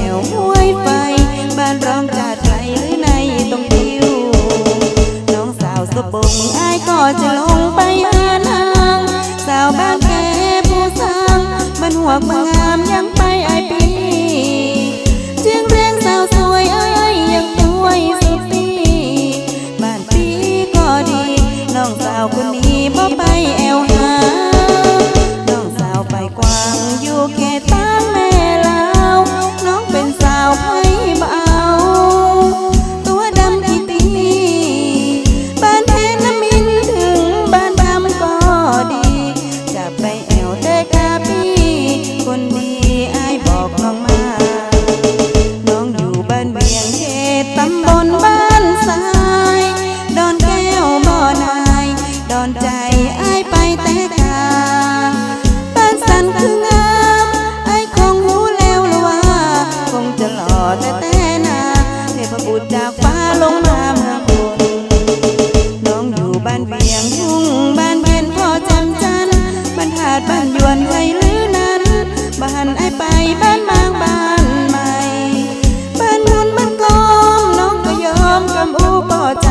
แวห้วยไฟ บ้านร้องกาไกลหรือในตรงดิว น้องสาวสบงอายก็จะลงไปหานาง สาวบ้านแกผู้สร้างมันหัวมางามยัง ลงมาเมื่อคนน้องอยู่บ้านเวียงทุ่งบ้านเวีนพ่อจำจันบ้านถาดบ้านยวนไว้หรือนั้นบ้านไอไปบ้านบางบ้านใหม่ บ้านมุนบ้านกลมน้องก็ยมกำอูปอใจ